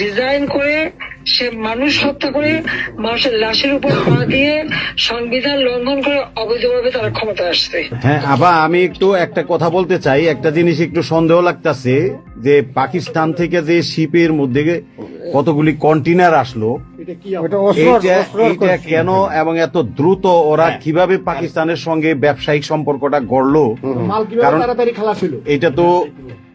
Design করে সে মানুষ হত্যা করে মানুষের লাশের উপর পা দিয়ে সংবিধান লঙ্ঘন করে অবৈধভাবে তারা ক্ষমতা আসছে। হ্যাঁ আবা আমি একটু একটা কথা বলতে চাই। একটা জিনিস একটু সন্দেহ লাগতেছে যে পাকিস্তান থেকে যে শিপের মধ্যে কতগুলি কন্টেনার আসলো করছে। কেন এবং এত দ্রুত ওরা কীভাবে পাকিস্তানের সঙ্গে ব্যবসায়িক সম্পর্কটা গড়লো? কারণ এটা তো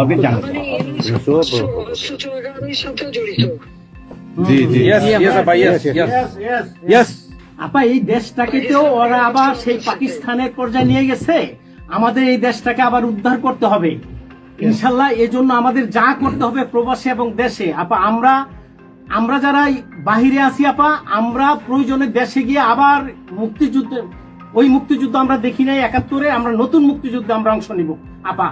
আপনি জানেন মানে এই সব অস্ত্র অস্ত্র চোরাকারীর সাথে জড়িত। জি জি। আপা এই দেশটাকে তো ওরা আবার সেই পাকিস্তানের পর্যায়ে নিয়ে গেছে। আমাদের এই দেশটাকে আবার উদ্ধার করতে হবে। ইনশাল্লাহ এই জন্য আমাদের যা করতে হবে প্রবাসী এবং দেশে। আপা আমরা আমরা যারা বাহিরে আছি আপা আমরা প্রয়োজনে দেশে গিয়ে আবার মুক্তিযুদ্ধ ওই মুক্তিযুদ্ধ আমরা দেখি নাই একাত্তরে আমরা নতুন মুক্তিযুদ্ধে আমরা অংশ নিব। আপা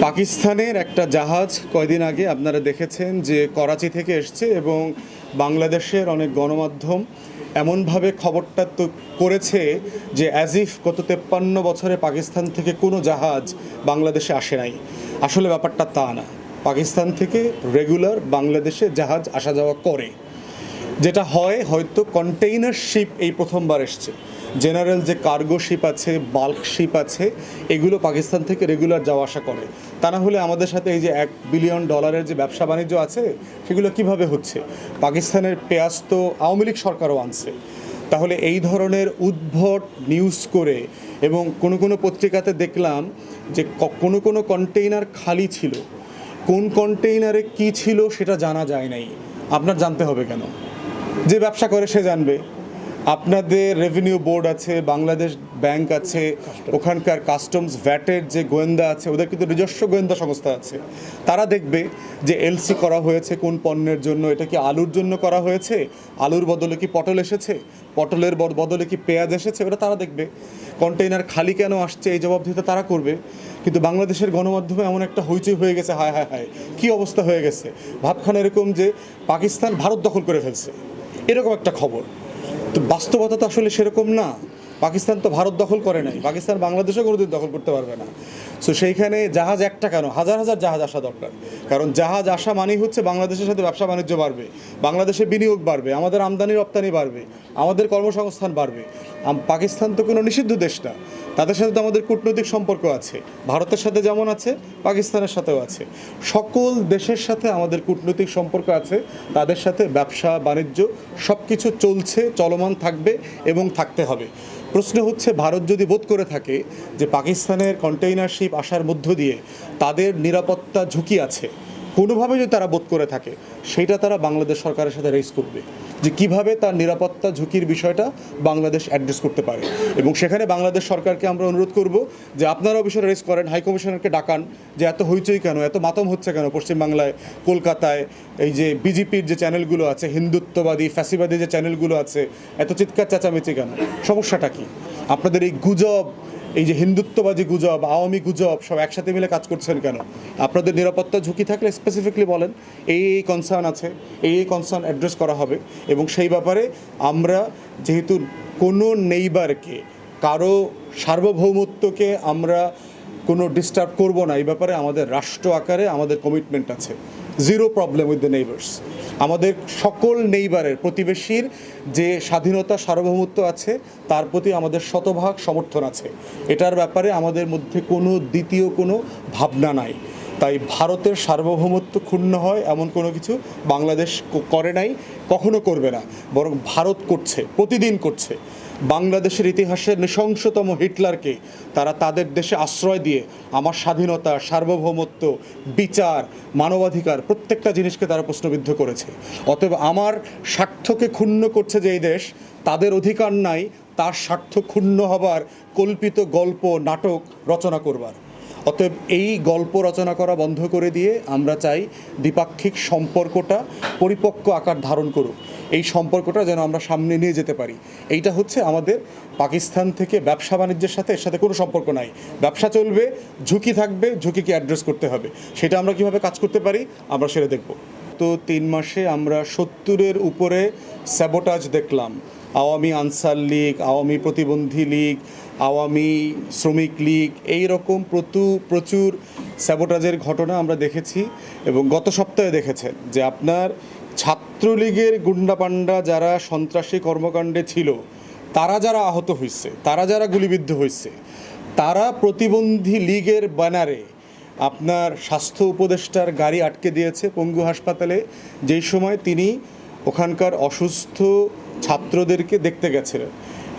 পাকিস্তানের একটা জাহাজ কয়দিন আগে আপনারা দেখেছেন যে করাচি থেকে এসছে এবং বাংলাদেশের অনেক গণমাধ্যম এমনভাবে খবরটা তো করেছে যে অ্যাজিফ গত তেপ্পান্ন বছরে পাকিস্তান থেকে কোনো জাহাজ বাংলাদেশে আসে নাই। আসলে ব্যাপারটা তা না। পাকিস্তান থেকে রেগুলার বাংলাদেশে জাহাজ আসা যাওয়া করে। যেটা হয় হয়তো কন্টেইনার শিপ এই প্রথমবার এসছে। জেনারেল যে কার্গো শিপ আছে, বাল্ক শিপ আছে, এগুলো পাকিস্তান থেকে রেগুলার যাওয়া আসা করে। তা না হলে আমাদের সাথে এই যে এক বিলিয়ন ডলারের যে ব্যবসা বাণিজ্য আছে, সেগুলো কীভাবে হচ্ছে? পাকিস্তানের পেঁয়াজ তো আওয়ামী লীগ সরকারও আনছে। তাহলে এই ধরনের উদ্ভট নিউজ করে এবং কোনো কোনো পত্রিকাতে দেখলাম যে কোনো কোনো কন্টেইনার খালি ছিল। কোন কন্টেইনারে কি ছিল সেটা জানা যায় নাই। আপনার জানতে হবে কেন? যে ব্যবসা করে সে জানবে। আপনাদের রেভিনিউ বোর্ড আছে, বাংলাদেশ ব্যাংক আছে, ওখানকার কাস্টমস ভ্যাটের যে গোয়েন্দা আছে, ওদের কিন্তু নিজস্ব গোয়েন্দা সংস্থা আছে। তারা দেখবে যে এলসি করা হয়েছে কোন পণ্যের জন্য, এটা কি আলুর জন্য করা হয়েছে, আলুর বদলে কি পটল এসেছে, পটলের বদ- বদলে কি পেঁয়াজ এসেছে, ওটা তারা দেখবে। কন্টেইনার খালি কেন আসছে, এই জবাবদিহিতা তারা করবে। কিন্তু বাংলাদেশের গণমাধ্যমে এমন একটা হইচই হয়ে গেছে, হায় হায় হায়, কী অবস্থা হয়ে গেছে। ভাবখান এরকম যে পাকিস্তান ভারত দখল করে ফেলছে। এরকম একটা খবর। তো বাস্তবতা তো আসলে সেরকম না। পাকিস্তান তো ভারত দখল করে নাই। পাকিস্তান বাংলাদেশও কোনোদিন দখল করতে পারবে না। সো সেইখানে জাহাজ একটা কেন? হাজার হাজার জাহাজ আসা দরকার। কারণ জাহাজ আসা মানেই হচ্ছে বাংলাদেশের সাথে ব্যবসা বাণিজ্য বাড়বে। বাংলাদেশে বিনিয়োগ বাড়বে, আমাদের আমদানি রপ্তানি বাড়বে, আমাদের কর্মসংস্থান বাড়বে। পাকিস্তান তো কোনো নিষিদ্ধ দেশ না। তাদের সাথে তো আমাদের কূটনৈতিক সম্পর্ক আছে। ভারতের সাথে যেমন আছে, পাকিস্তানের সাথেও আছে। সকল দেশের সাথে আমাদের কূটনৈতিক সম্পর্ক আছে, তাদের সাথে ব্যবসা, বাণিজ্য সব কিছু চলছে, চলমান থাকবে এবং থাকতে হবে। প্রশ্ন হচ্ছে, ভারত যদি বোধ করে থাকে যে পাকিস্তানের কন্টেইনারশিপ আসার মধ্য দিয়ে তাদের নিরাপত্তা ঝুঁকি আছে কোনোভাবে যদি তারা বোধ করে থাকে, সেটা তারা বাংলাদেশ সরকারের সাথে রেস করবে। যে কীভাবে তার নিরাপত্তা ঝুঁকির বিষয়টা বাংলাদেশ অ্যাড্রেস করতে পারে। এবং সেখানে বাংলাদেশ সরকারকে আমরা অনুরোধ করব যে আপনারাও বিষয়ে রেস করেন হাই কমিশনারকে ডাকান যে এত হইচই কেন, এত মাতম হচ্ছে কেন পশ্চিমবাংলায়, কলকাতায়, এই যে বিজেপির যে চ্যানেলগুলো আছে, হিন্দুত্ববাদী, ফ্যাসিবাদী যে চ্যানেলগুলো আছে, এত চিৎকার চেঁচামেচি কেন? সমস্যাটা কি? আপনাদের এই গুজব এই যে হিন্দুত্ববাদী গুজব, আওয়ামী গুজব, সব একসাথে মিলে কাজ করছেন কেন? আপনাদের নিরাপত্তা ঝুঁকি থাকলে স্পেসিফিকলি বলেন, এই এই কনসার্ন আছে, এই এই কনসার্ন অ্যাড্রেস করা হবে এবং সেই ব্যাপারে আমরা যেহেতু কোনো নেইবারকে কারও সার্বভৌমত্বকে আমরা কোনো ডিস্টার্ব করব না, এই ব্যাপারে আমাদের রাষ্ট্র আকারে আমাদের কমিটমেন্ট আছে। Zero problem with the neighbours আমাদের সকল নেইবারের প্রতিবেশীর যে স্বাধীনতা, সার্বভৌমত্ব আছে, তার প্রতি আমাদের শতভাগ সমর্থন আছে। এটার ব্যাপারে আমাদের মধ্যে কোনো দ্বিতীয় কোনো ভাবনা নাই। তাই ভারতের সার্বভৌমত্ব ক্ষুণ্ণ হয় এমন কোনো কিছু বাংলাদেশ করে নাই, কখনো করবে না। বরং ভারত করছে, প্রতিদিন করছে। বাংলাদেশের ইতিহাসের নৃশংসতম হিটলারকে তারা তাদের দেশে আশ্রয় দিয়ে আমার স্বাধীনতা, সার্বভৌমত্ব, বিচার, মানবাধিকার প্রত্যেকটা জিনিসকে তারা প্রশ্নবিদ্ধ করেছে। অতএব আমার স্বার্থকে ক্ষুণ্ণ করছে যে এই দেশ, তাদের অধিকার নাই, তার স্বার্থ ক্ষুণ্ণ হবার কল্পিত গল্প, নাটক রচনা করবার। অতএব এই গল্প রচনা করা বন্ধ করে দিয়ে আমরা চাই দ্বিপাক্ষিক সম্পর্কটা পরিপক্ক আকার ধারণ করুক। এই সম্পর্কটা যেন আমরা সামনে নিয়ে যেতে পারি। এইটা হচ্ছে আমাদের পাকিস্তান থেকে ব্যবসা বাণিজ্যের সাথে, এর সাথে কোনো সম্পর্ক নাই। ব্যবসা চলবে, ঝুঁকি থাকবে, ঝুঁকিকে অ্যাড্রেস করতে হবে। সেটা আমরা কীভাবে কাজ করতে পারি, আমরা সেটা দেখব। তো তিন মাসে আমরা সত্তরের উপরে স্যাবোটাজ দেখলাম। আওয়ামী আনসার লীগ, আওয়ামী প্রতিবন্ধী লীগ আওয়ামী শ্রমিক লীগ এই রকম প্রচুর প্রচুর স্যাবোটাজের ঘটনা আমরা দেখেছি এবং গত সপ্তাহে দেখেছেন যে আপনার ছাত্রলীগের গুন্ডাপান্ডা যারা সন্ত্রাসী কর্মকাণ্ডে ছিল, তারা যারা আহত হয়েছে তারা যারা গুলিবিদ্ধ হয়েছে তারা প্রতিবন্ধী লীগের ব্যানারে আপনার স্বাস্থ্য উপদেষ্টার গাড়ি আটকে দিয়েছে পঙ্গু হাসপাতালে। যেই সময় তিনি ওখানকার অসুস্থ ছাত্রদেরকে দেখতে গেছিলেন।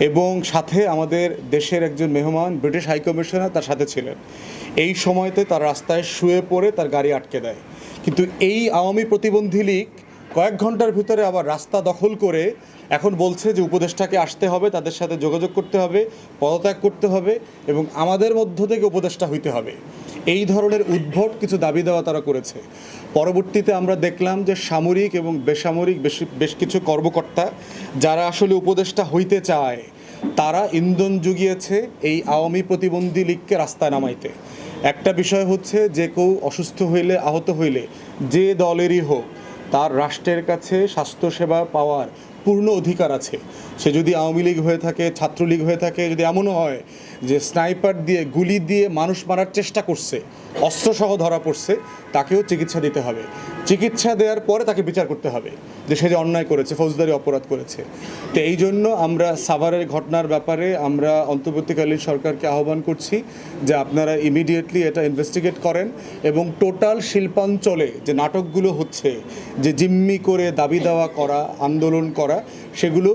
এবং সাথে আমাদের দেশের একজন মেহমান ব্রিটিশ হাইকমিশনার তার সাথে ছিলেন। এই সময়তে তার রাস্তায় শুয়ে পড়ে তার গাড়ি আটকে দেয়। কিন্তু এই আওয়ামী প্রতিবন্ধী লীগ কয়েক ঘণ্টার ভিতরে আবার রাস্তা দখল করে এখন বলছে যে উপদেষ্টাকে আসতে হবে, তাদের সাথে যোগাযোগ করতে হবে, পদত্যাগ করতে হবে এবং আমাদের মধ্য থেকে উপদেষ্টা হইতে হবে। এই ধরনের উদ্ভট কিছু দাবি দেওয়া তারা করেছে। পরবর্তীতে আমরা দেখলাম যে সামরিক এবং বেসামরিক বেশ বেশ কিছু কর্মকর্তা যারা আসলে উপদেষ্টা হইতে চায়, তারা ইন্ধন জুগিয়েছে এই আওয়ামী প্রতিবন্ধী লীগকে রাস্তায় নামাইতে। একটা বিষয় হচ্ছে যে কেউ অসুস্থ হইলে, আহত হইলে যে দলেরই হোক, তার রাষ্ট্রের কাছে স্বাস্থ্যসেবা পাওয়ার পূর্ণ অধিকার আছে। সে যদি আওয়ামী লীগ হয়ে থাকে, ছাত্রলীগ হয়ে থাকে, যদি এমনও হয় যে স্নাইপার দিয়ে, গুলি দিয়ে মানুষ মারার চেষ্টা করছে, অস্ত্রসহ ধরা পড়ছে, তাকেও চিকিৎসা দিতে হবে। চিকিৎসা দেওয়ার পরে তাকে বিচার করতে হবে যে সে যে অন্যায় করেছে, ফৌজদারি অপরাধ করেছে। তো এই জন্য আমরা সাভারের ঘটনার ব্যাপারে আমরা অন্তর্বর্তীকালীন সরকারকে আহ্বান করছি যে আপনারা ইমিডিয়েটলি এটা ইনভেস্টিগেট করেন এবং টোটাল শিল্পাঞ্চলে যে নাটকগুলো হচ্ছে, যে জিম্মি করে দাবি দেওয়া করা, আন্দোলন করা, সেগুলো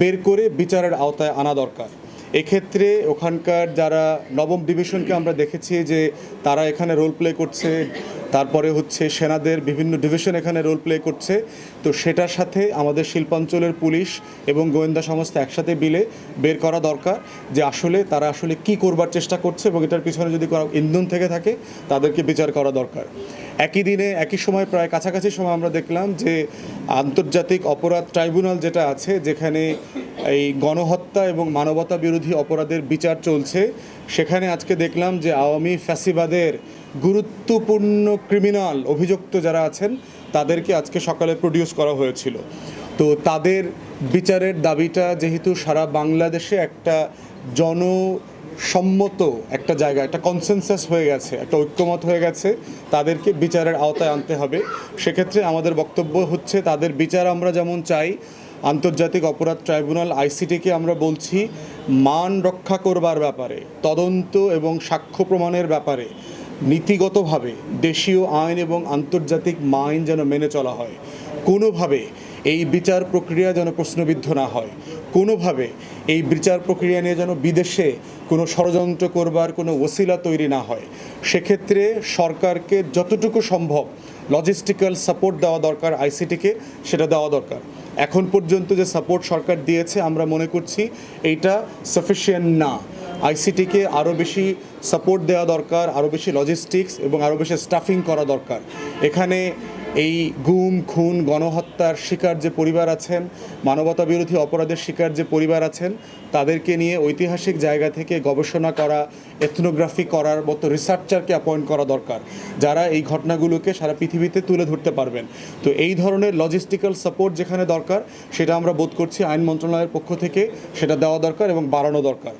বের করে বিচারের আওতায় আনা দরকার। এক্ষেত্রে ওখানকার যারা নবম ডিভিশনকে আমরা দেখেছি যে তারা এখানে রোল প্লে করছে তারপরে হচ্ছে সেনাদের বিভিন্ন ডিভিশন এখানে রোল প্লে করছে। তো সেটার সাথে আমাদের শিল্পাঞ্চলের পুলিশ এবং গোয়েন্দা সংস্থা একসাথে বিলে বের করা দরকার যে আসলে তারা আসলে কি করবার চেষ্টা করছে এবং এটার পিছনে যদি কোনো ইন্ধন থেকে থাকে, তাদেরকে বিচার করা দরকার। একই দিনে, একই সময় প্রায় কাছাকাছি সময় আমরা দেখলাম যে আন্তর্জাতিক অপরাধ ট্রাইব্যুনাল যেটা আছে, যেখানে এই গণহত্যা এবং মানবতা বিরোধী অপরাধের বিচার চলছে, সেখানে আজকে দেখলাম যে আওয়ামী ফ্যাসিবাদের গুরুত্বপূর্ণ ক্রিমিনাল অভিযুক্ত যারা আছেন তাদেরকে আজকে সকালে প্রডিউস করা হয়েছিল। তো তাদের বিচারের দাবিটা যেহেতু সারা বাংলাদেশে একটা জনসম্মত একটা জায়গা, একটা কনসেনসাস হয়ে গেছে, একটা ঐক্যমত হয়ে গেছে, তাদেরকে বিচারের আওতায় আনতে হবে। সেক্ষেত্রে আমাদের বক্তব্য হচ্ছে, তাদের বিচার আমরা যেমন চাই, আন্তর্জাতিক অপরাধ ট্রাইব্যুনাল আইসিটিকে আমরা বলছি, মান রক্ষা করবার ব্যাপারে, তদন্ত এবং সাক্ষ্য প্রমাণের ব্যাপারে। নীতিগতভাবে দেশীয় আইন এবং আন্তর্জাতিক আইন যেন মেনে চলা হয়, কোনোভাবে এই বিচার প্রক্রিয়া যেন প্রশ্নবিদ্ধ না হয়, কোনোভাবে এই বিচার প্রক্রিয়া নিয়ে যেন বিদেশে কোনো ষড়যন্ত্র করবার কোনো ওসিলা তৈরি না হয়। সেক্ষেত্রে সরকারকে যতটুকু সম্ভব লজিস্টিক্যাল সাপোর্ট দেওয়া দরকার আইসিটিকে, সেটা দেওয়া দরকার। এখন পর্যন্ত যে সাপোর্ট সরকার দিয়েছে, আমরা মনে করছি এইটা সাফিসিয়েন্ট না। আইসিটিকে আরও বেশি সাপোর্ট দেওয়া দরকার আরও বেশি লজিস্টিক্স এবং আরও বেশি স্টাফিং করা দরকার। এখানে এই গুম, খুন, গণহত্যার শিকার যে পরিবার আছেন মানবতা বিরোধী অপরাধের শিকার যে পরিবার আছেন, তাদেরকে নিয়ে ঐতিহাসিক জায়গা থেকে গবেষণা করা এথনোগ্রাফি করার মতো রিসার্চারকে অ্যাপয়েন্ট করা দরকার, যারা এই ঘটনাগুলোকে সারা পৃথিবীতে তুলে ধরতে পারবেন। তো এই ধরনের লজিস্টিক্যাল সাপোর্ট যেখানে দরকার, সেটা আমরা বোধ করছি আইন মন্ত্রণালয়ের পক্ষ থেকে সেটা দেওয়া দরকার এবং বাড়ানো দরকার।